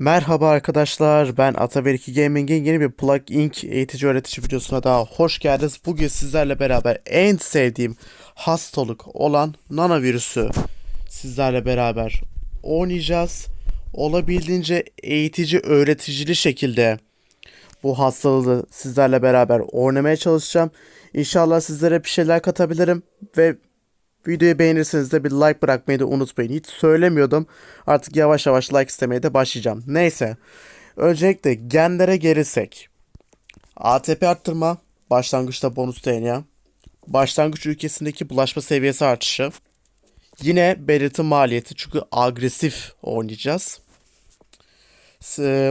Merhaba arkadaşlar, ben Ataver2 Gaming'in yeni bir Plug Inc. eğitici öğretici videosuna daha hoş geldiniz. Bugün sizlerle beraber en sevdiğim hastalık olan nanovirüsü sizlerle beraber oynayacağız. Olabildiğince eğitici öğreticili şekilde bu hastalığı sizlerle beraber oynamaya çalışacağım. İnşallah sizlere bir şeyler katabilirim ve Videoyu beğenirseniz de bir like bırakmayı da unutmayın. Hiç söylemiyordum. Artık yavaş yavaş like istemeye de başlayacağım. Neyse. Öncelikle genlere gelirsek. ATP arttırma. Başlangıçta bonus DNA. Başlangıç ülkesindeki bulaşma seviyesi artışı. Yine belirti maliyeti çünkü agresif oynayacağız.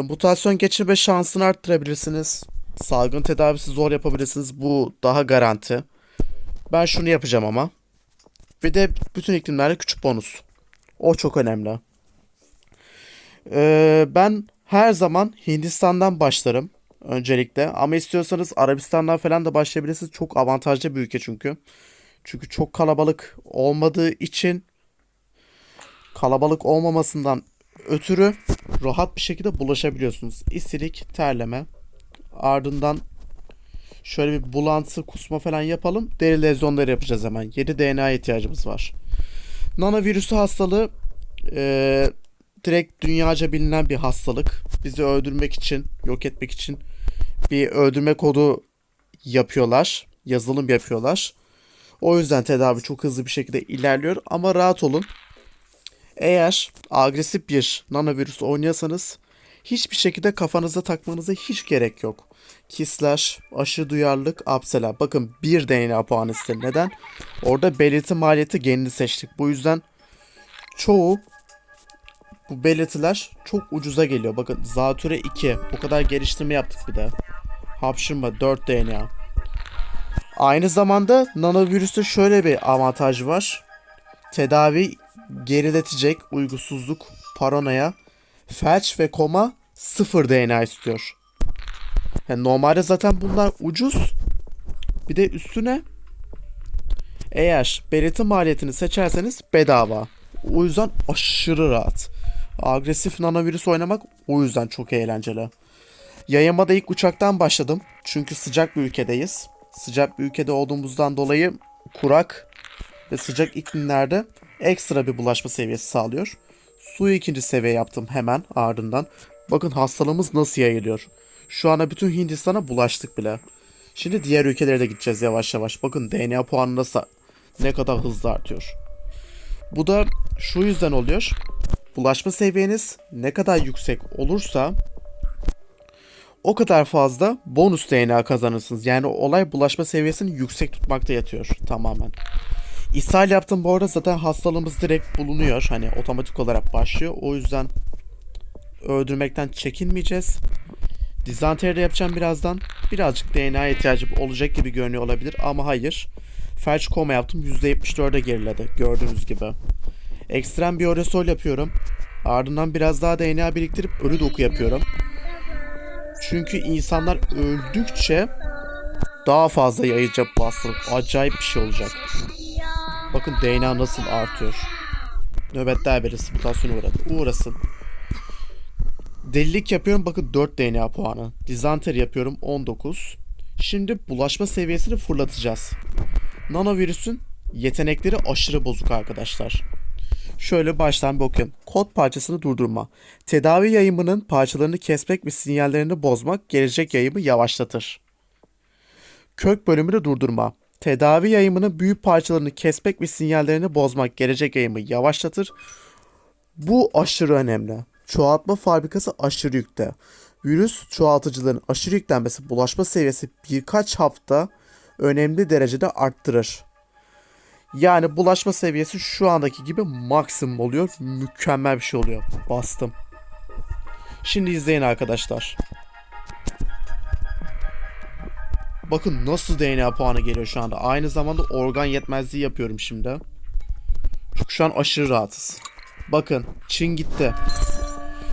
Mutasyon geçirme şansını arttırabilirsiniz. Salgın tedavisi zor yapabilirsiniz. Bu daha garanti. Ben şunu yapacağım ama. Ve de bütün iklimlerde küçük bonus. O çok önemli. Ee, ben her zaman Hindistan'dan başlarım öncelikle. Ama istiyorsanız Arabistan'dan falan da başlayabilirsiniz. Çok avantajlı bir ülke çünkü. Çünkü çok kalabalık olmadığı için kalabalık olmamasından ötürü rahat bir şekilde bulaşabiliyorsunuz. İstilik, terleme. Ardından Şöyle bir bulantı, kusma falan yapalım. Deri lezyonları yapacağız hemen. 7 DNA ihtiyacımız var. Nanovirüsü hastalığı e, direkt dünyaca bilinen bir hastalık. Bizi öldürmek için, yok etmek için bir öldürme kodu yapıyorlar. Yazılım yapıyorlar. O yüzden tedavi çok hızlı bir şekilde ilerliyor. Ama rahat olun. Eğer agresif bir nanovirüs oynuyorsanız hiçbir şekilde kafanıza takmanıza hiç gerek yok. Kisler, aşı duyarlılık, apseler. Bakın bir DNA puanı ister. Neden? Orada belirti maliyeti genini seçtik. Bu yüzden çoğu bu belirtiler çok ucuza geliyor. Bakın zatüre 2. O kadar geliştirme yaptık bir de. Hapşırma 4 DNA. Aynı zamanda nanovirüste şöyle bir avantaj var. Tedavi geriletecek uygusuzluk, paranoya, felç ve koma sıfır DNA istiyor. Yani normalde zaten bunlar ucuz. Bir de üstüne eğer belirti maliyetini seçerseniz bedava. O yüzden aşırı rahat. Agresif nanovirüs oynamak o yüzden çok eğlenceli. Yayıma da ilk uçaktan başladım. Çünkü sıcak bir ülkedeyiz. Sıcak bir ülkede olduğumuzdan dolayı kurak ve sıcak iklimlerde ekstra bir bulaşma seviyesi sağlıyor. Suyu ikinci seviye yaptım hemen ardından. Bakın hastalığımız nasıl yayılıyor. Şu anda bütün Hindistan'a bulaştık bile. Şimdi diğer ülkelere de gideceğiz yavaş yavaş. Bakın DNA puanı nasıl ne kadar hızlı artıyor. Bu da şu yüzden oluyor. Bulaşma seviyeniz ne kadar yüksek olursa o kadar fazla bonus DNA kazanırsınız. Yani olay bulaşma seviyesini yüksek tutmakta yatıyor tamamen. İshal yaptım bu arada zaten hastalığımız direkt bulunuyor. Hani otomatik olarak başlıyor. O yüzden öldürmekten çekinmeyeceğiz. Dizanteri de yapacağım birazdan. Birazcık DNA ihtiyacım olacak gibi görünüyor olabilir ama hayır. Felç koma yaptım %74'e geriledi gördüğünüz gibi. Ekstrem biyoresol yapıyorum. Ardından biraz daha DNA biriktirip ölü doku yapıyorum. Çünkü insanlar öldükçe daha fazla yayacak bu hastalık. Acayip bir şey olacak. Bakın DNA nasıl artıyor. Nöbetler belirsi mutasyona uğradı. Uğrasın. Delilik yapıyorum bakın 4 DNA puanı. Dizanteri yapıyorum 19. Şimdi bulaşma seviyesini fırlatacağız. Nanovirüsün yetenekleri aşırı bozuk arkadaşlar. Şöyle baştan bir okuyun. Kod parçasını durdurma. Tedavi yayımının parçalarını kesmek ve sinyallerini bozmak gelecek yayımı yavaşlatır. Kök bölümünü durdurma. Tedavi yayımının büyük parçalarını kesmek ve sinyallerini bozmak gelecek yayımı yavaşlatır. Bu aşırı önemli. Çoğaltma fabrikası aşırı yükte. Virüs çoğaltıcıların aşırı yüklenmesi bulaşma seviyesi birkaç hafta önemli derecede arttırır. Yani bulaşma seviyesi şu andaki gibi maksimum oluyor. Mükemmel bir şey oluyor. Bastım. Şimdi izleyin arkadaşlar. Bakın nasıl DNA puanı geliyor şu anda. Aynı zamanda organ yetmezliği yapıyorum şimdi. Çünkü şu an aşırı rahatız. Bakın Çin gitti.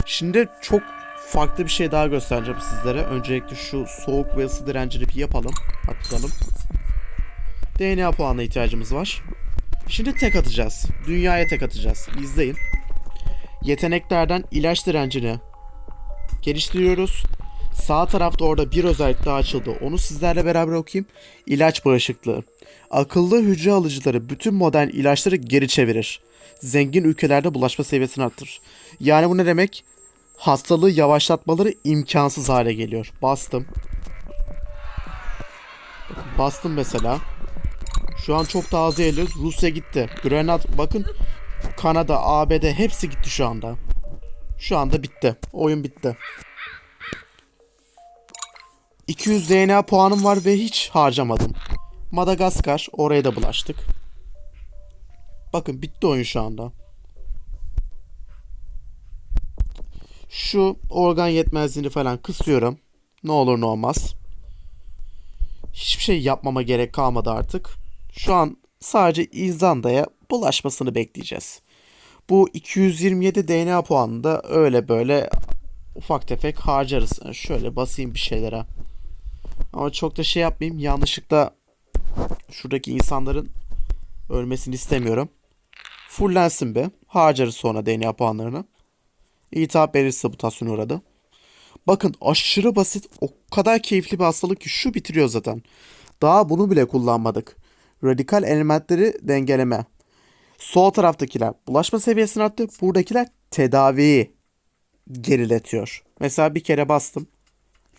Şimdi çok farklı bir şey daha göstereceğim sizlere. Öncelikle şu soğuk ve ısı direncini bir yapalım. Atlayalım. DNA puanına ihtiyacımız var. Şimdi tek atacağız. Dünyaya tek atacağız. İzleyin. Yeteneklerden ilaç direncini geliştiriyoruz. Sağ tarafta orada bir özellik daha açıldı. Onu sizlerle beraber okuyayım. İlaç bağışıklığı. Akıllı hücre alıcıları bütün modern ilaçları geri çevirir. Zengin ülkelerde bulaşma seviyesini arttırır. Yani bu ne demek? Hastalığı yavaşlatmaları imkansız hale geliyor. Bastım. Bastım mesela. Şu an çok daha hızlı ilerliyoruz. Rusya gitti. Grenad bakın Kanada, ABD hepsi gitti şu anda. Şu anda bitti. Oyun bitti. 200 DNA puanım var ve hiç harcamadım. Madagaskar oraya da bulaştık. Bakın bitti oyun şu anda. Şu organ yetmezliğini falan kısıyorum. Ne olur ne olmaz. Hiçbir şey yapmama gerek kalmadı artık. Şu an sadece İzlanda'ya bulaşmasını bekleyeceğiz. Bu 227 DNA puanını da öyle böyle ufak tefek harcarız. Şöyle basayım bir şeylere. Ama çok da şey yapmayayım. Yanlışlıkla şuradaki insanların ölmesini istemiyorum. Fullensin be. Harcarız sonra DNA puanlarını. İltihap belirtisi mutasyonu uğradı. Bakın aşırı basit. O kadar keyifli bir hastalık ki şu bitiriyor zaten. Daha bunu bile kullanmadık. Radikal elementleri dengeleme. Sol taraftakiler bulaşma seviyesini arttı. Buradakiler tedaviyi geriletiyor. Mesela bir kere bastım.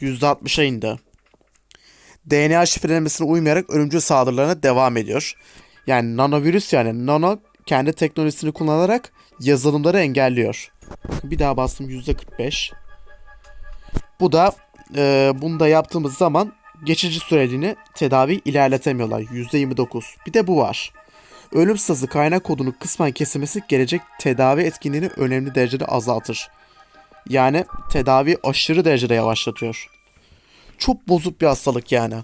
%60'a indi. DNA şifrelemesine uymayarak ölümcül saldırılarına devam ediyor. Yani nanovirüs yani nano kendi teknolojisini kullanarak yazılımları engelliyor. Bir daha bastım %45. Bu da e, bunu da yaptığımız zaman geçici süreliğine tedavi ilerletemiyorlar. %29. Bir de bu var. Ölüm sızı kaynak kodunun kısmen kesilmesi gelecek tedavi etkinliğini önemli derecede azaltır. Yani tedavi aşırı derecede yavaşlatıyor. Çok bozuk bir hastalık yani.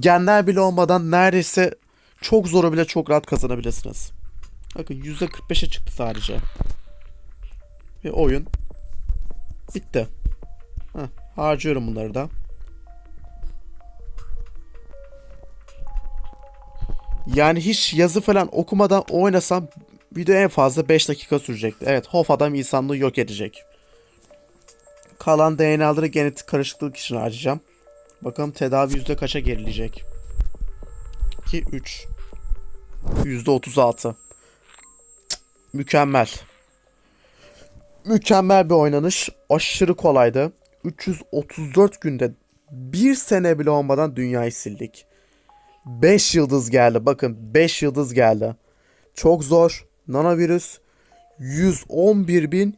Genler bile olmadan neredeyse çok zoru bile çok rahat kazanabilirsiniz. Bakın %45'e çıktı sadece. Ve oyun bitti. Heh, harcıyorum bunları da. Yani hiç yazı falan okumadan oynasam video en fazla 5 dakika sürecekti. Evet Hof adam insanlığı yok edecek kalan DNA'ları genetik karışıklık için harcayacağım. Bakalım tedavi yüzde kaça gerileyecek? 2, 3. Yüzde 36. Mükemmel. Mükemmel bir oynanış. Aşırı kolaydı. 334 günde bir sene bile olmadan dünyayı sildik. 5 yıldız geldi. Bakın 5 yıldız geldi. Çok zor. Nanovirüs 111.000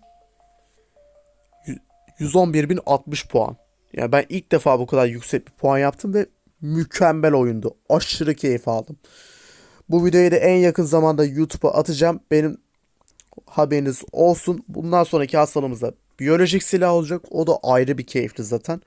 111.060 puan. Yani ben ilk defa bu kadar yüksek bir puan yaptım ve mükemmel oyundu. Aşırı keyif aldım. Bu videoyu da en yakın zamanda YouTube'a atacağım. Benim haberiniz olsun. Bundan sonraki hastalığımızda biyolojik silah olacak. O da ayrı bir keyifli zaten.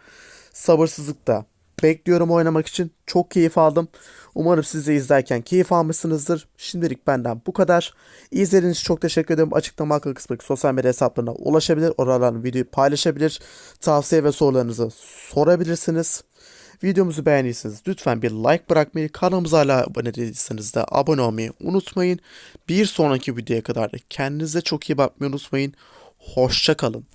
Sabırsızlıkla bekliyorum oynamak için. Çok keyif aldım. Umarım siz de izlerken keyif almışsınızdır. Şimdilik benden bu kadar. İzlediğiniz için çok teşekkür ederim. Açıklama hakkı kısmındaki sosyal medya hesaplarına ulaşabilir. Oralardan videoyu paylaşabilir. Tavsiye ve sorularınızı sorabilirsiniz. Videomuzu beğendiyseniz lütfen bir like bırakmayı, kanalımıza hala abone değilseniz de abone olmayı unutmayın. Bir sonraki videoya kadar da kendinize çok iyi bakmayı unutmayın. Hoşça kalın.